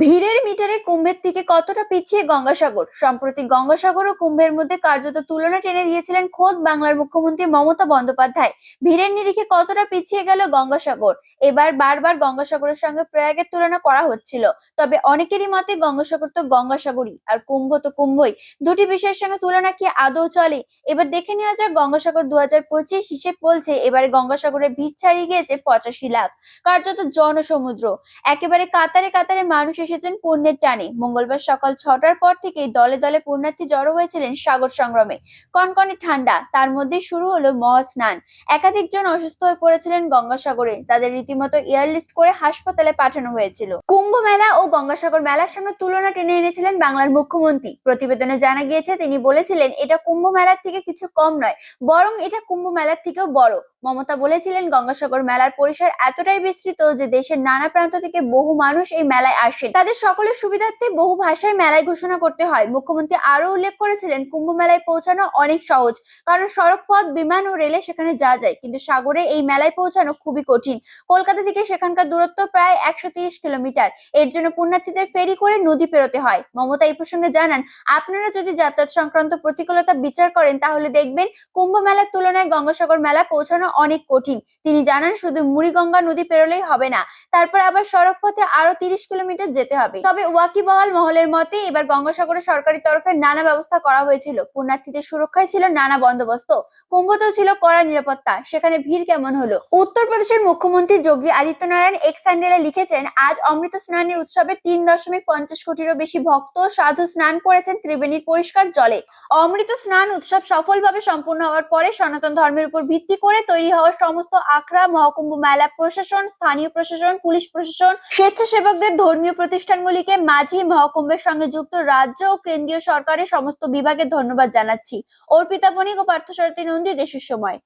ভিড়ের মিটারে কুম্ভের থেকে কতটা পিছিয়ে গঙ্গাসাগর? সম্প্রতি গঙ্গাসাগর ও কুম্ভের মধ্যে কার্যত তুলনা টেনে দিয়েছিলেন খোদ বাংলার মুখ্যমন্ত্রী মমতা বন্দ্যোপাধ্যায়। ভিড়ের নিরিখে কতটা পিছিয়ে গেল গঙ্গাসাগর? এবার বারবার গঙ্গাসাগরের সঙ্গে প্রয়াগের তুলনা করা হচ্ছিল। তবে অনেকেরই মতে গঙ্গাসাগর তো গঙ্গাসাগরই, আর কুম্ভ তো কুম্ভই। দুটি বিষয়ের সঙ্গে তুলনা কি আদৌ চলে? এবার দেখে নেওয়া যাক গঙ্গাসাগর দু হাজার পঁচিশ হিসেব বলছে, এবারে গঙ্গাসাগরের ভিড় ছাড়িয়ে গিয়েছে পঁচাশি লাখ। কার্যত জনসমুদ্র। একেবারে কাতারে কাতারে মানুষ এসেছেন পুণ্যের টানে। মঙ্গলবার সকাল ছটার পর থেকেই দলে দলে পুণ্যার্থী জড়ো হয়েছিলেন সাগর সংগ্রামে। কনকনে ঠান্ডা, তার মধ্যে শুরু হলো মহাস্নান একাধিক জন অসুস্থ হয়ে পড়েছিলেন গঙ্গাসাগরে। তাদের রীতিমতো এয়ারলিস্ট করে হাসপাতালে পাঠানো হয়েছিল। কুম্ভ মেলা ও গঙ্গাসাগর মেলার সঙ্গে তুলনা টেনে এনেছিলেন বাংলার মুখ্যমন্ত্রী। প্রতিবেদনে জানা গিয়েছে, তিনি বলেছিলেন, এটা কুম্ভ মেলার থেকে কিছু কম নয়, বরং এটা কুম্ভ মেলার থেকেও বড়। মমতা বলেছিলেন, গঙ্গাসাগর মেলার পরিসর এতটাই বিস্তৃত যে দেশের নানা প্রান্ত থেকে বহু মানুষ এই মেলায় আসেন। তাদের সকলের সুবিধার্থে বহু ভাষায় মেলায় ঘোষণা করতে হয়। মুখ্যমন্ত্রী আরও উল্লেখ করেছিলেন, কুম্ভ মেলায় পৌঁছানো অনেক সহজ, কারণ সড়ক পথ, বিমান ও রেলে সেখানে যাওয়া যায়, কিন্তু সাগরে এই মেলায় পৌঁছানো খুবই কঠিন। কলকাতা থেকে সেখানকার দূরত্ব প্রায় একশো কিলোমিটার, এর জন্য পুণ্যার্থীদের ফেরি করে নদী পেরোতে হয়। মমতা এই প্রসঙ্গে জানান, আপনারা যদি যাতায়াত সংক্রান্ত প্রতিকূলতা বিচার করেন, তাহলে দেখবেন কুম্ভ মেলার তুলনায় গঙ্গাসাগর মেলা পৌঁছানো অনেক কঠিন। তিনি জানান, শুধু মুড়িগঙ্গা নদী পেরোলেই হবে না, তারপর আবার সড়ক পথে আরও তিরিশ কিলোমিটার যেতে হবে। তবে ওয়াকিবহাল মহলের মতে এবার গঙ্গাসাগরে সরকারি তরফে নানা ব্যবস্থা করা হয়েছিল। পুণ্যার্থীদের সুরক্ষায় ছিল নানা বন্দোবস্ত। কুম্ভতেও ছিল কড়া নিরাপত্তা। সেখানে ভিড় কেমন হলো? উত্তরপ্রদেশের মুখ্যমন্ত্রী যোগী আদিত্যনারায়ণ এক্স হ্যান্ডেলে লিখেছেন, আজ অমৃত স্নানের উৎসবে তিন দশমিক পঞ্চাশ কোটিরও বেশি ভক্ত সাধু স্নান করেছেন ত্রিবেণীর পরিষ্কার জলে। অমৃত স্নান উৎসব সফলভাবে সম্পূর্ণ হওয়ার পরে সনাতন ধর্মের উপর ভিত্তি করে তৈরি হওয়া সমস্ত আখড়া, মহকুম্ভ মেলা প্রশাসন, স্থানীয় প্রশাসন, পুলিশ প্রশাসন, স্বেচ্ছাসেবকদের ধর্মীয় প্রতিষ্ঠানগুলিকে মাঝি মহকুম্ভের সঙ্গে যুক্ত রাজ্য ও কেন্দ্রীয় সরকারের সমস্ত বিভাগে ধন্যবাদ জানাচ্ছি। অর্পিতা বণিক ও পার্থসারথী নন্দী, দেশের সময়।